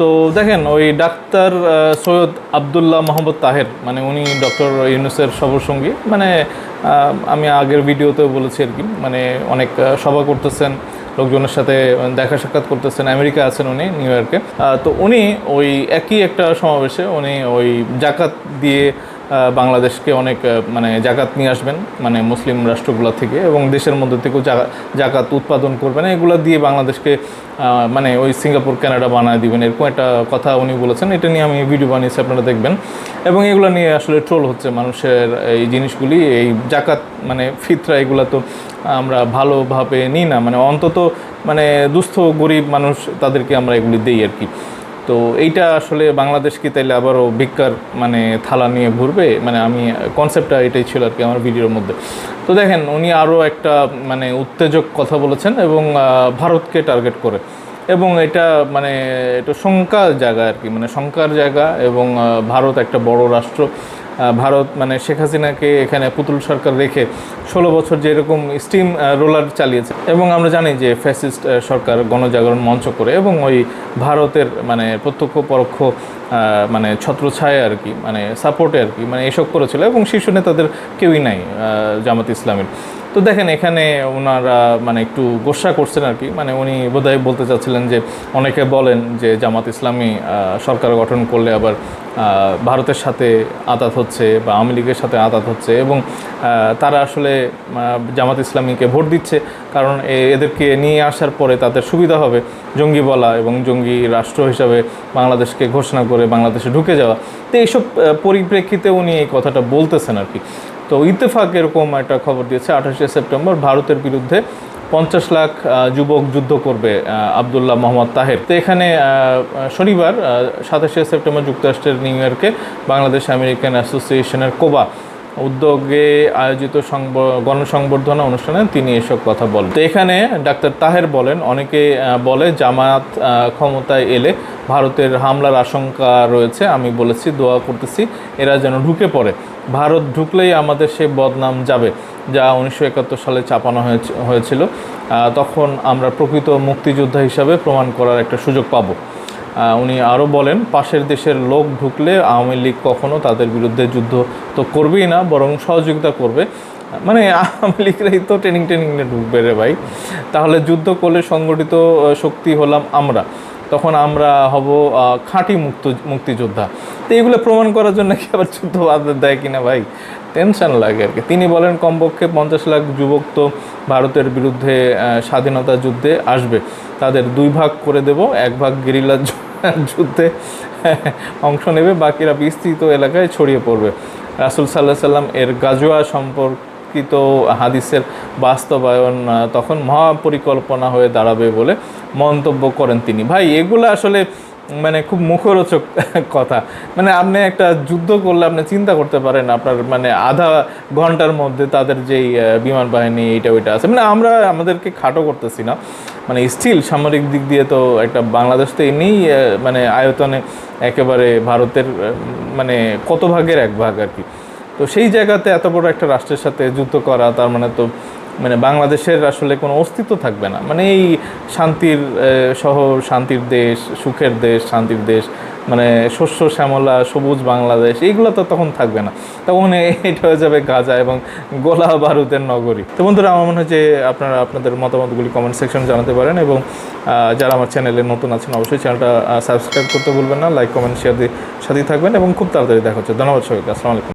তো দেখেন, ওই ডাক্তার সৈয়দ আবদুল্লাহ মোহাম্মদ তাহের মানে উনি ডক্টর ইউনুসের সবরসঙ্গী মানে আমি আগের ভিডিওতেও বলেছি আর কি মানে অনেক সভা করতেছেন, লোকজনের সাথে দেখা সাক্ষাৎ করতেছেন আমেরিকা আছেন উনি, নিউ ইয়র্কে। তো উনি ওই একই একটা সমাবেশে উনি ওই জাকাত দিয়ে বাংলাদেশকে অনেক মানে জাকাত নিয়ে আসবেন মানে মুসলিম রাষ্ট্রগুলো থেকে এবং দেশের মধ্যে থেকেও জাকাত উৎপাদন করবেন। এগুলো দিয়ে বাংলাদেশকে মানে ওই সিঙ্গাপুর, কানাডা বানায় দিবেন, এরকম একটা কথা উনি বলেছেন। এটা নিয়ে আমি ভিডিও বানিয়েছি, আপনারা দেখবেন। এবং এগুলো নিয়ে আসলে ট্রোল হচ্ছে মানুষের এই জিনিসগুলি, এই জাকাত মানে ফিতরা, এগুলো তো আমরা ভালোভাবে নিই না। মানে অন্তত মানে দুস্থ, গরিব মানুষ তাদেরকে আমরা এগুলি দিই আর কি। তো এইটা আসলে বাংলাদেশ কি তাইলে আবারও ভিক্ষার মানে থালা নিয়ে ঘুরবে? মানে আমি কনসেপ্টটা এটাই ছিল আর কি আমার ভিডিওর মধ্যে। তো দেখেন, উনি আরও একটা মানে উত্তেজক কথা বলেছেন এবং ভারতকে টার্গেট করে। এবং এটা মানে এটা শঙ্কার জায়গা আর কি মানে শঙ্কার জায়গা এবং ভারত একটা বড় রাষ্ট্র। ভারত মানে শেখ হাসিনাকে এখানে পুতুল সরকার রেখে ষোলো বছর যে এরকম স্টিম রোলার চালিয়েছে। এবং আমরা জানি যে ফ্যাসিস্ট সরকার গণজাগরণ মঞ্চ করে এবং ওই ভারতের মানে প্রত্যক্ষ, পরোক্ষ মানে ছত্রছায় আর কি মানে সাপোর্টে আর কি মানে এসব করেছিল এবং শীর্ষ নেতাদের কেউই নাই জামাত ইসলামের। তো দেখেন এখানে ওনারা মানে একটু গোসা করছেন আর কি। মানে উনি বোধহয় বলতে চাচ্ছিলেন যে, অনেকে বলেন যে জামাত ইসলামী সরকার গঠন করলে আবার ভারতের সাথে আতাত হচ্ছে বা আওয়ামী লীগের সাথে আতাত হচ্ছে এবং তারা আসলে জামাত ইসলামীকে ভোট দিচ্ছে। কারণ এদেরকে নিয়ে আসার পরে তাদের সুবিধা হবে জঙ্গি বলা এবং জঙ্গি রাষ্ট্র হিসাবে বাংলাদেশকে ঘোষণা করে বাংলাদেশে ঢুকে যাওয়া। তো এইসব পরিপ্রেক্ষিতে উনি এই কথাটা বলতেছেন আর কি। তো ইতেফাক এরকম একটা খবর দিয়েছে, আঠাশে সেপ্টেম্বর ভারতের বিরুদ্ধে পঞ্চাশ লাখ যুবক যুদ্ধ করবে আবদুল্লাহ মোহাম্মদ তাহের। তো এখানে শনিবার সাতাশে সেপ্টেম্বর যুক্তরাষ্ট্রের নিউ ইয়র্কে বাংলাদেশ আমেরিকান অ্যাসোসিয়েশনের কোবা উদ্যোগে আয়োজিত সংব- গণসংবর্ধনা অনুষ্ঠানে তিনি এসব কথা বলেন। তো এখানে ডাক্তার তাহের বলেন, অনেকে বলে জামায়াত ক্ষমতায় এলে ভারতের হামলার আশঙ্কা রয়েছে, আমি বলেছি, দোয়া করতেছি, এরা যেন ঢুকে পড়ে। ভারত ঢুকলেই আমাদের সে বদনাম যাবে, যা উনিশশো একাত্তর সালে চাপানো হয়েছে- হয়েছিল। তখন আমরা প্রকৃত মুক্তিযোদ্ধা হিসাবে প্রমাণ করার একটা সুযোগ পাবো। উনি আরও বলেন, পাশের দেশের লোক ঢুকলে আওয়ামী লীগ কখনও তাদের বিরুদ্ধে যুদ্ধ তো করবেই না, বরং সহযোগিতা করবে। মানে আওয়ামী লীগরাই তো ট্রেনিং ট্রেনিং ঢুকবে রে ভাই। তাহলে যুদ্ধ করলে সংগঠিত শক্তি হলাম আমরা। তখন আমরা হব খাঁটি মুক্ত, মুক্তিযোদ্ধা। তো এগুলো প্রমাণ করার জন্য কি আবার যুদ্ধ বাদ দেয় কিনা ভাই? টেনশন লাগে আর কি। তিনি বলেন, কমপক্ষে পঞ্চাশ লাখ যুবক তো ভারতের বিরুদ্ধে স্বাধীনতা যুদ্ধে আসবে। তাদের দুই ভাগ করে দেব, এক ভাগ গেরিলা যুদ্ধে অংশ নেবে, বাকিরা বিস্তৃত এলাকায় ছড়িয়ে পড়বে। রাসুল সাল্লাহ সাল্লাম এর গাজোয়া সম্পর্কিত হাদিসের বাস্তবায়ন তখন মহাপরিকল্পনা হয়ে দাঁড়াবে বলে মন্তব্য করেন তিনি। ভাই, এগুলো আসলে মানে খুব মুখরোচক কথা। মানে আপনি একটা যুদ্ধ করলে আপনি চিন্তা করতে পারেন, আপনার মানে আধা ঘণ্টার মধ্যে তাদের যেই বিমান বাহিনী এইটা ওইটা আছে। মানে আমরা আমাদেরকে খাটো করতেছি না। মানে স্টিল সামরিক দিক দিয়ে তো একটা বাংলাদেশ তো এমনিই মানে আয়তনে একেবারে ভারতের মানে কত ভাগের এক ভাগ আর কি। তো সেই জায়গাতে এত বড় একটা রাষ্ট্রের সাথে যুদ্ধ করা, তার মানে তো মানে বাংলাদেশের আসলে কোনো অস্তিত্ব থাকবে না। মানে এই শান্তির শহর, শান্তির দেশ, সুখের দেশ, শান্তির দেশ মানে শস্য, শ্যামলা, সবুজ বাংলাদেশ, এইগুলো তো তখন থাকবে না। তখন এটা হয়ে যাবে গাজা এবং গোলা বারুদের নগরী। তো বন্ধুরা, আমার মনে হয় যে আপনারা আপনাদের মতামতগুলি কমেন্ট সেকশন জানাতে পারেন এবং যারা আমার চ্যানেলে নতুন আছেন অবশ্যই চ্যানেলটা সাবস্ক্রাইব করতে ভুলবেন না লাইক কমেন্ট শেয়ার দিয়ে সাথেই থাকবেন এবং খুব তাড়াতাড়ি দেখা হচ্ছে। ধন্যবাদ সবাইকে, আসসালামু আলাইকুম।